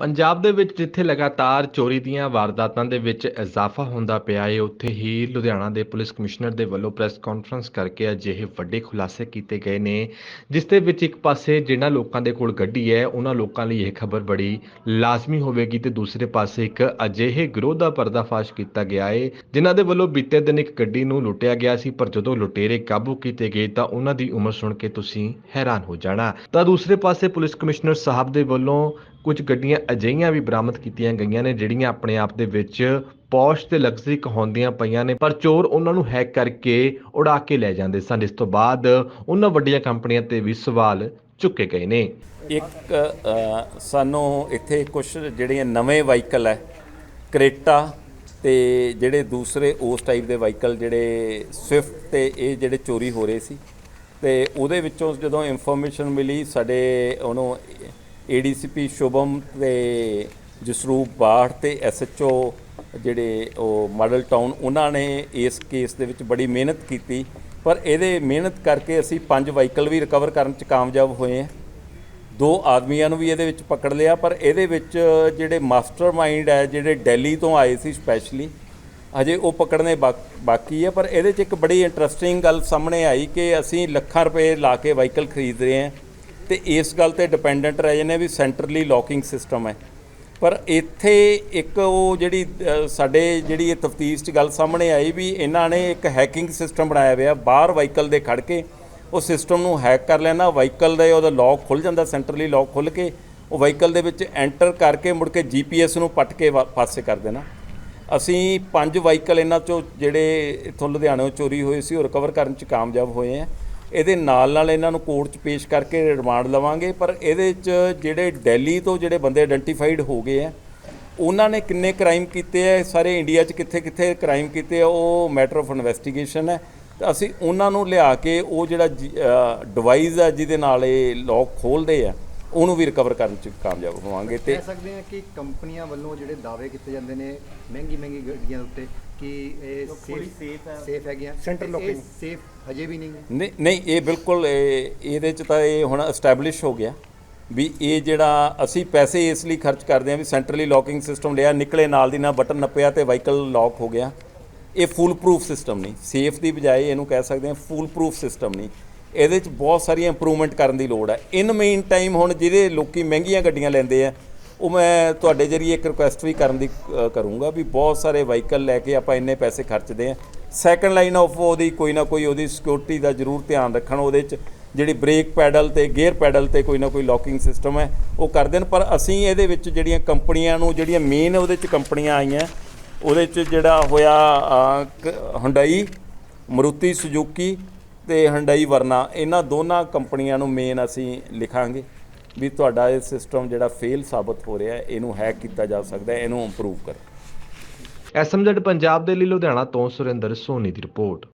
ਪੰਜਾਬ ਦੇ ਵਿੱਚ ਜਿੱਥੇ ਲਗਾਤਾਰ ਚੋਰੀ ਦੀਆਂ ਵਾਰਦਾਤਾਂ ਦੇ ਵਿੱਚ ਇਜ਼ਾਫਾ ਹੁੰਦਾ ਪਿਆ ਹੈ ਉੱਥੇ ਹੀ ਲੁਧਿਆਣਾ ਦੇ ਪੁਲਿਸ ਕਮਿਸ਼ਨਰ ਦੇ ਵੱਲੋਂ ਪ੍ਰੈਸ ਕਾਨਫਰੰਸ ਕਰਕੇ ਅਜਿਹੇ ਵੱਡੇ ਖੁਲਾਸੇ ਕੀਤੇ ਗਏ ਨੇ, ਜਿਸ ਦੇ ਵਿੱਚ ਇੱਕ ਪਾਸੇ ਜਿਨ੍ਹਾਂ ਲੋਕਾਂ ਦੇ ਕੋਲ ਗੱਡੀ ਹੈ, ਉਹਨਾਂ ਲੋਕਾਂ ਲਈ ਇਹ ਖਬਰ ਬੜੀ ਲਾਜ਼ਮੀ ਹੋਵੇਗੀ ਤੇ ਦੂਸਰੇ ਪਾਸੇ ਇੱਕ ਅਜਿਹੇ ਗਿਰੋਹ ਦਾ ਪਰਦਾਫਾਸ਼ ਕੀਤਾ ਗਿਆ ਹੈ ਜਿਨ੍ਹਾਂ ਦੇ ਵੱਲੋਂ ਬੀਤੇ ਦਿਨ ਇੱਕ ਗੱਡੀ ਨੂੰ ਲੁੱਟਿਆ ਗਿਆ ਸੀ, ਪਰ ਜਦੋਂ ਲੁਟੇਰੇ ਕਾਬੂ ਕੀਤੇ ਗਏ ਤਾਂ ਉਹਨਾਂ ਦੀ ਉਮਰ ਸੁਣ ਕੇ ਤੁਸੀਂ ਹੈਰਾਨ ਹੋ ਜਾਣਾ। ਤਾਂ ਦੂਸਰੇ ਪਾਸੇ ਪੁਲਿਸ ਕਮਿਸ਼ਨਰ ਸਾਹਿਬ ਦੇ ਵੱਲੋਂ ਕੁਝ ਗੱਡੀਆਂ ਅਜਿਹੀਆਂ ਵੀ ਬਰਾਮਦ ਕੀਤੀਆਂ ਗਈਆਂ ਨੇ ਜਿਹੜੀਆਂ ਆਪਣੇ ਆਪ ਦੇ ਵਿੱਚ ਪੌਸ਼ ਤੇ ਲਗਜ਼ਰੀ ਕਹਾਉਂਦੀਆਂ ਪਈਆਂ ਨੇ, ਪਰ ਚੋਰ ਉਹਨਾਂ ਨੂੰ ਹੈਕ ਕਰਕੇ ਉਡਾ ਕੇ ਲੈ ਜਾਂਦੇ ਸਨ। ਇਸ ਤੋਂ ਬਾਅਦ ਉਹਨਾਂ ਵੱਡੀਆਂ ਕੰਪਨੀਆਂ ਤੇ ਵੀ ਸਵਾਲ ਚੁੱਕੇ ਗਏ ਨੇ। ਇੱਕ ਸਾਨੂੰ ਇੱਥੇ ਕੁਝ ਜਿਹੜੀਆਂ ਨਵੇਂ ਵਾਹੀਕਲ ਹੈ ਕਰੇਟਾ ਤੇ ਜਿਹੜੇ ਦੂਸਰੇ ਉਸ ਟਾਈਪ ਦੇ ਵਾਹੀਕਲ ਜਿਹੜੇ ਸਵਿਫਟ ਤੇ ਇਹ ਜਿਹੜੇ ਚੋਰੀ ਹੋ ਰਹੇ ਸੀ ਤੇ ਉਹਦੇ ਵਿੱਚੋਂ ਜਦੋਂ ਇਨਫੋਰਮੇਸ਼ਨ ਮਿਲੀ ਸਾਡੇ ਉਹਨੂੰ ਏਡੀਸੀਪੀ ਸ਼ੁਭਮ ਤੇ ਜਸਰੂਪ ਬਾੜ ਤੇ ਐਸਐਚਓ ਜਿਹੜੇ ਉਹ ਮਾਡਲ ਟਾਊਨ, ਉਹਨਾਂ ਨੇ ਇਸ ਕੇਸ ਦੇ ਵਿੱਚ ਬੜੀ ਮਿਹਨਤ ਕੀਤੀ। ਪਰ ਇਹਦੇ ਮਿਹਨਤ ਕਰਕੇ ਅਸੀਂ ਪੰਜ ਵਾਹੀਕਲ ਵੀ ਰਿਕਵਰ ਕਰਨ ਚ ਕਾਮਯਾਬ ਹੋਏ ਹਾਂ। ਦੋ ਆਦਮੀਆਂ ਨੂੰ ਵੀ ਇਹਦੇ ਵਿੱਚ ਪਕੜ ਲਿਆ, ਪਰ ਇਹਦੇ ਵਿੱਚ ਜਿਹੜੇ ਮਾਸਟਰਮਾਈਂਡ ਹੈ, ਜਿਹੜੇ ਦਿੱਲੀ ਤੋਂ ਆਏ ਸੀ ਸਪੈਸ਼ਲੀ ਅਜੇ ਉਹ ਪਕੜਨੇ ਬਾਕ- ਬਾਕੀ ਹੈ। ਪਰ ਇਹਦੇ 'ਚ ਇੱਕ ਬੜੀ ਇੰਟਰਸਟਿੰਗ ਗੱਲ ਸਾਹਮਣੇ ਆਈ ਕਿ ਅਸੀਂ ਲੱਖਾਂ ਰੁਪਏ ਲਾ ਕੇ ਵਾਹੀਕਲ ਖਰੀਦ ਰਹੇ ਹਾਂ। ਤੇ ਇਸ ਗੱਲ ਤੇ ਡਿਪੈਂਡੈਂਟ ਰਹੇ ਨੇ ਵੀ ਸੈਂਟਰਲੀ ਲੋਕਿੰਗ ਸਿਸਟਮ ਹੈ। ਪਰ ਇੱਥੇ ਇੱਕ ਉਹ ਜਿਹੜੀ ਸਾਡੇ ਜਿਹੜੀ ਇਹ ਤਫਤੀਸ਼ 'ਚ ਗੱਲ ਸਾਹਮਣੇ ਆਈ ਵੀ ਇਹਨਾਂ ਨੇ ਇੱਕ ਹੈਕਿੰਗ ਸਿਸਟਮ ਬਣਾਇਆ ਹੋਇਆ, ਬਾਹਰ ਵਾਹੀਕਲ ਦੇ ਖੜ ਕੇ ਉਹ ਸਿਸਟਮ ਨੂੰ ਹੈਕ ਕਰ ਲੈਣਾ ਵਾਹੀਕਲ ਦਾ ਉਹਦਾ ਲੌਕ ਖੁੱਲ ਜਾਂਦਾ ਸੈਂਟਰਲੀ ਲੌਕ ਖੁੱਲ ਕੇ ਉਹ ਵਾਹੀਕਲ ਦੇ ਵਿੱਚ ਐਂਟਰ ਕਰਕੇ ਮੁੜ ਕੇ ਜੀਪੀਐਸ ਨੂੰ ਪੱਟ ਕੇ ਵਾ- ਪਾਸੇ ਕਰ ਦੇਣਾ। ਅਸੀਂ ਪੰਜ ਵਾਹੀਕਲ ਇਹਨਾਂ ਚੋਂ ਜਿਹੜੇ ਇੱਥੋਂ ਲੁਧਿਆਣਿਓਂ ਚੋਰੀ ਹੋਏ ਸੀ, ਉਹ ਰਿਕਵਰ ਕਰਨ 'ਚ ਕਾਮਯਾਬ ਹੋਏ ਆ। ਇਹਦੇ ਨਾਲ ਨਾਲ ਇਹਨਾਂ ਨੂੰ ਕੋਰਟ 'ਚ ਪੇਸ਼ ਕਰਕੇ ਰਿਮਾਂਡ ਲਵਾਂਗੇ, ਪਰ ਇਹਦੇ 'ਚ ਜਿਹੜੇ ਦਿੱਲੀ ਤੋਂ ਜਿਹੜੇ ਬੰਦੇ ਆਇਡੈਂਟੀਫਾਈਡ ਹੋ ਗਏ ਆ, ਉਹਨਾਂ ਨੇ ਕਿੰਨੇ ਕ੍ਰਾਈਮ ਕੀਤੇ ਆ ਸਾਰੇ ਇੰਡੀਆ 'ਚ ਕਿੱਥੇ ਕਿੱਥੇ ਕ੍ਰਾਈਮ ਕੀਤੇ ਆ, ਉਹ ਮੈਟਰ ਆਫ ਇਨਵੈਸਟੀਗੇਸ਼ਨ ਹੈ। ਤਾਂ ਅਸੀਂ ਉਹਨਾਂ ਨੂੰ ਲਿਆ ਕੇ ਉਹ ਜਿਹੜਾ ਡਿਵਾਈਸ ਆ ਜਿਹਦੇ ਨਾਲ ਇਹ ਲੋਕ ਖੋਲਦੇ ਆ ਉਹਨੂੰ ਵੀ ਰਿਕਵਰ ਕਰਨ 'ਚ ਕਾਮਯਾਬ ਹੋਵਾਂਗੇ ਤੇ ਕਹਿ ਸਕਦੇ ਹਾਂ ਕਿ ਕੰਪਨੀਆਂ ਵੱਲੋਂ ਜਿਹੜੇ ਦਾਅਵੇ ਕੀਤੇ ਜਾਂਦੇ ਨੇ ਮਹਿੰਗੀ ਮਹਿੰਗੀ ਗੱਡੀਆਂ ਉੱਤੇ ਕਿ ਇਹ ਸੇਫ ਸੇਫ ਹੈਗੀਆਂ। ਸੈਂਟਰ ਲੋਕਿੰਗ ਸੇਫ ਹਜੇ ਵੀ ਨਹੀਂ ਹੈ। ਨਹੀਂ ਨਹੀਂ ਇਹ ਬਿਲਕੁਲ ਇਹ- ਇਹਦੇ ਚ ਤਾਂ ਇਹ ਹੁਣ ਐਸਟੈਬਲਿਸ਼ ਹੋ ਗਿਆ ਵੀ ਇਹ ਜਿਹੜਾ ਅਸੀਂ ਪੈਸੇ ਇਸ ਲਈ ਖਰਚ ਕਰਦੇ ਹਾਂ ਵੀ ਸੈਂਟਰਲੀ ਲੌਕਿੰਗ ਸਿਸਟਮ ਲਿਆ ਨਿਕਲੇ ਨਾਲ ਦੀ ਨਾਲ ਬਟਨ ਨੱਪਿਆ ਤੇ ਵਾਹੀਕਲ ਲੌਕ ਹੋ ਗਿਆ। ਇਹ ਫੂਲ ਪ੍ਰੂਫ ਸਿਸਟਮ ਨਹੀਂ ਸੇਫ ਦੀ ਬਜਾਏ ਇਹਨੂੰ ਕਹਿ ਸਕਦੇ ਹਾਂ ਫੂਲ ਪ੍ਰੂਫ ਸਿਸਟਮ ਨਹੀਂ। ਇਹਦੇ ਚ ਬਹੁਤ ਸਾਰੀਆਂ ਇੰਪਰੂਵਮੈਂਟ ਕਰਨ ਦੀ ਲੋੜ ਹੈ। ਇਨ ਮੇਨ ਟਾਈਮ ਹੁਣ ਜਿਹੜੇ ਲੋਕੀ ਮਹਿੰਗੀਆਂ ਗੱਡੀਆਂ ਲੈਂਦੇ ਆ, ਉਹ ਮੈਂ ਤੁਹਾਡੇ ਜਰੀਏ ਇੱਕ ਰਿਕੁਐਸਟ ਵੀ ਕਰਨ ਦੀ ਕਰੂੰਗਾ ਵੀ ਬਹੁਤ ਸਾਰੇ ਵਾਹੀਕਲ ਲੈ ਕੇ ਆਪਾਂ ਇੰਨੇ ਪੈਸੇ ਖਰਚਦੇ ਆ। ਸੈਕੰਡ ਲਾਈਨ ਆਫ ਉਹਦੀ ਕੋਈ ਨਾ ਕੋਈ ਉਹਦੀ ਸਿਕਿਉਰਿਟੀ ਦਾ ਜ਼ਰੂਰ ਧਿਆਨ ਰੱਖਣ ਉਹਦੇ ਚ। ਜਿਹੜੀ ਬ੍ਰੇਕ ਪੈਡਲ ਤੇ ਗੇਅਰ ਪੈਡਲ ਤੇ ਕੋਈ ਨਾ ਕੋਈ ਲੌਕਿੰਗ ਸਿਸਟਮ ਹੈ, ਉਹ ਕਰਦੇ ਦੇਣ। ਪਰ ਅਸੀਂ ਇਹਦੇ ਵਿੱਚ ਜਿਹੜੀਆਂ ਕੰਪਨੀਆਂ ਨੂੰ, ਜਿਹੜੀਆਂ ਮੇਨ ਉਹਦੇ ਚ ਕੰਪਨੀਆਂ ਆਈਆਂ, ਉਹਦੇ ਚ ਜਿਹੜਾ ਹੋਇਆ ਹੁੰਡਾਈ ਮਰੂਤੀ ਸੁਜ਼ੂਕੀ ਤੇ ਹੰਡਾਈ ਵਰਨਾ, ਇਹਨਾਂ ਦੋਨਾਂ ਕੰਪਨੀਆਂ ਨੂੰ ਮੇਨ ਅਸੀਂ ਲਿਖਾਂਗੇ ਵੀ ਤੁਹਾਡਾ ਇਹ ਸਿਸਟਮ ਜਿਹੜਾ ਫੇਲ ਸਾਬਤ ਹੋ ਰਿਹਾ ਇਹਨੂੰ ਹੈਕ ਕੀਤਾ ਜਾ ਸਕਦਾ ਇਹਨੂੰ ਇੰਪਰੂਵ ਕਰੋ। ਐਸਐਮਜ਼ੈਡ ਪੰਜਾਬ ਦੇ ਲਈ ਲੁਧਿਆਣਾ ਤੋਂ ਸੁਰਿੰਦਰ ਸੋਨੀ ਦੀ ਰਿਪੋਰਟ।